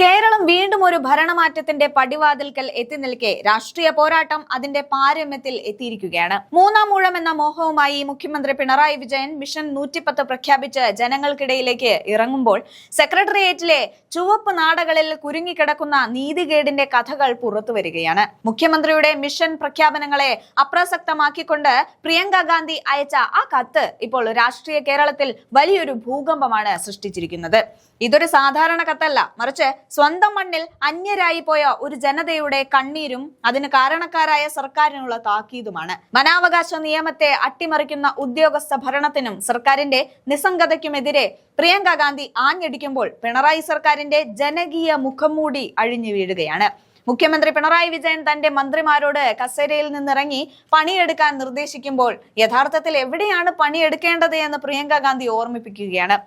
കേരളം വീണ്ടും ഒരു ഭരണമാറ്റത്തിന്റെ പടിവാതിൽക്കൽ എത്തി നിൽക്കെ രാഷ്ട്രീയ പോരാട്ടം അതിന്റെ പാരമ്യത്തിൽ എത്തിയിരിക്കുകയാണ്. മൂന്നാം ഊഴം എന്ന മോഹവുമായി മുഖ്യമന്ത്രി പിണറായി വിജയൻ മിഷൻ നൂറ്റിപ്പത്ത് പ്രഖ്യാപിച്ച് ജനങ്ങൾക്കിടയിലേക്ക് ഇറങ്ങുമ്പോൾ സെക്രട്ടേറിയറ്റിലെ ചുവപ്പ് നാടകളിൽ കുരുങ്ങിക്കിടക്കുന്ന നീതികേടിന്റെ കഥകൾ പുറത്തു വരികയാണ്. മുഖ്യമന്ത്രിയുടെ മിഷൻ പ്രഖ്യാപനങ്ങളെ അപ്രസക്തമാക്കിക്കൊണ്ട് പ്രിയങ്ക ഗാന്ധി അയച്ച ആ കത്ത് ഇപ്പോൾ രാഷ്ട്രീയ കേരളത്തിൽ വലിയൊരു ഭൂകമ്പമാണ് സൃഷ്ടിച്ചിരിക്കുന്നത്. ഇതൊരു സാധാരണ കത്തല്ല മറിച്ച് സ്വന്തം മണ്ണിൽ അന്യരായി പോയ ഒരു ജനതയുടെ കണ്ണീരും അതിന് കാരണക്കാരായ സർക്കാരിനുള്ള താക്കീതുമാണ്. വനാവകാശ നിയമത്തെ അട്ടിമറിക്കുന്ന ഉദ്യോഗസ്ഥ ഭരണത്തിനും സർക്കാരിന്റെ നിസ്സംഗതയ്ക്കുമെതിരെ പ്രിയങ്ക ഗാന്ധി ആഞ്ഞടിക്കുമ്പോൾ പിണറായി സർക്കാരിന്റെ ജനകീയ മുഖംമൂടി അഴിഞ്ഞു വീഴുകയാണ്. മുഖ്യമന്ത്രി പിണറായി വിജയൻ തന്റെ മന്ത്രിമാരോട് കസേരയിൽ നിന്നിറങ്ങി പണിയെടുക്കാൻ നിർദ്ദേശിക്കുമ്പോൾ യഥാർത്ഥത്തിൽ എവിടെയാണ് പണിയെടുക്കേണ്ടത് എന്ന് പ്രിയങ്ക ഗാന്ധി ഓർമ്മിപ്പിക്കുകയാണ്.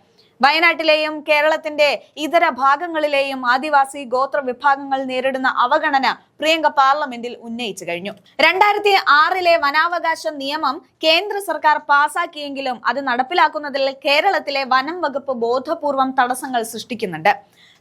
വയനാട്ടിലെയും കേരളത്തിന്റെ ഇതര ഭാഗങ്ങളിലെയും ആദിവാസി ഗോത്ര വിഭാഗങ്ങൾ നേരിടുന്ന അവഗണന പ്രിയങ്ക പാർലമെന്റിൽ ഉന്നയിച്ചു കഴിഞ്ഞു. രണ്ടായിരത്തി ആറിലെ വനാവകാശ നിയമം കേന്ദ്ര സർക്കാർ പാസാക്കിയെങ്കിലും അത് നടപ്പിലാക്കുന്നതിൽ കേരളത്തിലെ വനം വകുപ്പ് ബോധപൂർവം തടസ്സങ്ങൾ സൃഷ്ടിക്കുന്നുണ്ട്.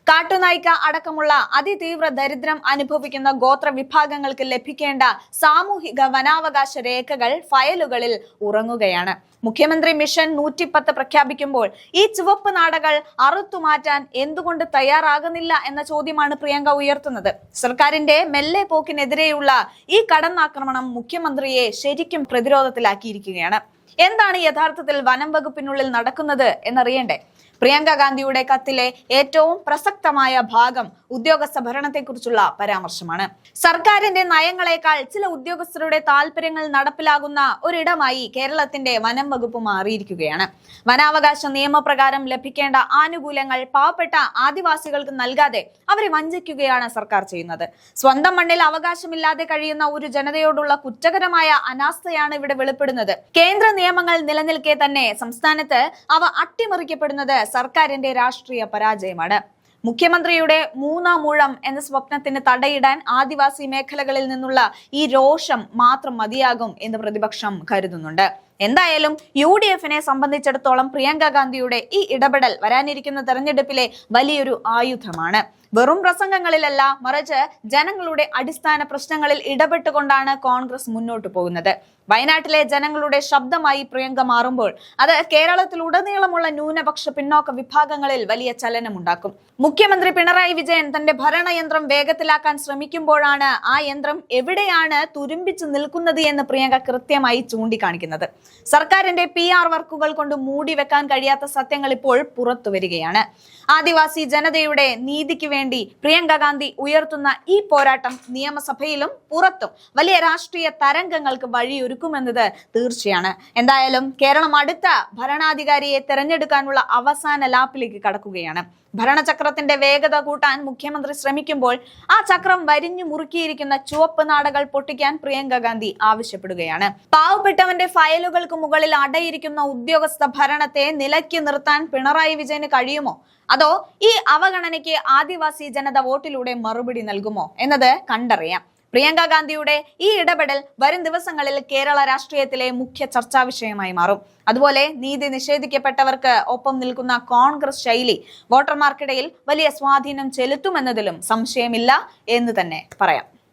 കാട്ടുനായ്ക്ക അടക്കമുള്ള അതിതീവ്ര ദരിദ്രം അനുഭവിക്കുന്ന ഗോത്ര വിഭാഗങ്ങൾക്ക് ലഭിക്കേണ്ട സാമൂഹിക വനാവകാശ രേഖകൾ ഫയലുകളിൽ ഉറങ്ങുകയാണ്. മുഖ്യമന്ത്രി മിഷൻ നൂറ്റിപ്പത്ത് പ്രഖ്യാപിക്കുമ്പോൾ ഈ ചുവപ്പ് നാടകൾ അറുത്തുമാറ്റാൻ എന്തുകൊണ്ട് തയ്യാറാകുന്നില്ല എന്ന ചോദ്യമാണ് പ്രിയങ്ക ഉയർത്തുന്നത്. സർക്കാരിന്റെ മെല്ലെ പോക്കിനെതിരെയുള്ള ഈ കടന്നാക്രമണം മുഖ്യമന്ത്രിയെ ശരിക്കും പ്രതിരോധത്തിലാക്കിയിരിക്കുകയാണ്. എന്താണ് യഥാർത്ഥത്തിൽ വനം വകുപ്പിനുള്ളിൽ നടക്കുന്നത് എന്നറിയണ്ടേ? പ്രിയങ്ക ഗാന്ധിയുടെ കത്തിലെ ഏറ്റവും പ്രസക്തമായ ഭാഗം ഉദ്യോഗസ്ഥ ഭരണത്തെക്കുറിച്ചുള്ള പരാമർശമാണ്. സർക്കാരിന്റെ നയങ്ങളെക്കാൾ ചില ഉദ്യോഗസ്ഥരുടെ താല്പര്യങ്ങൾ നടപ്പിലാകുന്ന ഒരിടമായി കേരളത്തിന്റെ വനം വകുപ്പ് മാറിയിരിക്കുകയാണ്. വനാവകാശ നിയമപ്രകാരം ലഭിക്കേണ്ട ആനുകൂല്യങ്ങൾ പാവപ്പെട്ട ആദിവാസികൾക്ക് നൽകാതെ അവരെ വഞ്ചിക്കുകയാണ് സർക്കാർ ചെയ്യുന്നത്. സ്വന്തം മണ്ണിൽ അവകാശമില്ലാതെ കഴിയുന്ന ഒരു ജനതയോടുള്ള കുറ്റകരമായ അനാസ്ഥയാണ് ഇവിടെ വെളിപ്പെടുന്നത്. കേന്ദ്ര നിയമങ്ങൾ നിലനിൽക്കെ തന്നെ സംസ്ഥാനത്ത് അവ അട്ടിമറിക്കപ്പെടുന്നത് സർക്കാരിന്റെ രാഷ്ട്രീയ പരാജയമാണ്. മുഖ്യമന്ത്രിയുടെ മൂന്നാം ഊഴം എന്ന സ്വപ്നത്തിന് തടയിടാൻ ആദിവാസി മേഖലകളിൽ നിന്നുള്ള ഈ രോഷം മാത്രം മതിയാകും എന്ന് പ്രതിപക്ഷം കരുതുന്നുണ്ട്. എന്തായാലും യു ഡി എഫിനെ സംബന്ധിച്ചിടത്തോളം പ്രിയങ്ക ഗാന്ധിയുടെ ഈ ഇടപെടൽ വരാനിരിക്കുന്ന തെരഞ്ഞെടുപ്പിലെ വലിയൊരു ആയുധമാണ്. വെറും പ്രസംഗങ്ങളിലല്ല മറിച്ച് ജനങ്ങളുടെ അടിസ്ഥാന പ്രശ്നങ്ങളിൽ ഇടപെട്ടുകൊണ്ടാണ് കോൺഗ്രസ് മുന്നോട്ട് പോകുന്നത്. വയനാട്ടിലെ ജനങ്ങളുടെ ശബ്ദമായി പ്രിയങ്ക മാറുമ്പോൾ അത് കേരളത്തിൽ ഉടനീളമുള്ള ന്യൂനപക്ഷ പിന്നോക്ക വിഭാഗങ്ങളിൽ വലിയ ചലനമുണ്ടാക്കും. മുഖ്യമന്ത്രി പിണറായി വിജയൻ തന്റെ ഭരണയന്ത്രം വേഗത്തിലാക്കാൻ ശ്രമിക്കുമ്പോഴാണ് ആ യന്ത്രം എവിടെയാണ് തുരുമ്പിച്ചു നിൽക്കുന്നത് എന്ന് പ്രിയങ്ക കൃത്യമായി ചൂണ്ടിക്കാണിക്കുന്നത്. സർക്കാരിന്റെ പി ആർ വർക്കുകൾ കൊണ്ട് മൂടി വെക്കാൻ കഴിയാത്ത സത്യങ്ങൾ ഇപ്പോൾ പുറത്തു വരികയാണ്. ആദിവാസി ജനതയുടെ നീതിക്ക് വേണ്ടി പ്രിയങ്ക ഗാന്ധി ഉയർത്തുന്ന ഈ പോരാട്ടം നിയമസഭയിലും പുറത്തും വലിയ രാഷ്ട്രീയ തരംഗങ്ങൾക്ക് വഴിയൊരുക്കുമെന്നത് തീർച്ചയാണ്. എന്തായാലും കേരളം അടുത്ത ഭരണാധികാരിയെ തെരഞ്ഞെടുക്കാനുള്ള അവസാന ലാപ്പിലേക്ക് കടക്കുകയാണ്. ഭരണചക്രത്തിന്റെ വേഗത കൂട്ടാൻ മുഖ്യമന്ത്രി ശ്രമിക്കുമ്പോൾ ആ ചക്രം വരിഞ്ഞു മുറുക്കിയിരിക്കുന്ന ചുവപ്പ് നാടകൾ പൊട്ടിക്കാൻ പ്രിയങ്ക ഗാന്ധി ആവശ്യപ്പെടുകയാണ്. പാവപ്പെട്ടവന്റെ ഫയലുകൾക്ക് മുകളിൽ അടയിരിക്കുന്ന ഉദ്യോഗസ്ഥ ഭരണത്തെ നിലയ്ക്ക് നിർത്താൻ പിണറായി വിജയന് കഴിയുമോ? അതോ ഈ അവഗണനയ്ക്ക് ആദിവാസി ജനത വോട്ടിലൂടെ മറുപടി നൽകുമോ എന്നത് കണ്ടറിയാം. പ്രിയങ്ക ഗാന്ധിയുടെ ഈ ഇടപെടൽ വരും ദിവസങ്ങളിൽ കേരള രാഷ്ട്രീയത്തിലെ മുഖ്യ ചർച്ചാ വിഷയമായി മാറും. അതുപോലെ നീതി നിഷേധിക്കപ്പെട്ടവർക്ക് ഒപ്പം നിൽക്കുന്ന കോൺഗ്രസ് ശൈലി വോട്ടർമാർക്കിടയിൽ വലിയ സ്വാധീനം ചെലുത്തുമെന്നതിലും സംശയമില്ല എന്ന് തന്നെ പറയാം.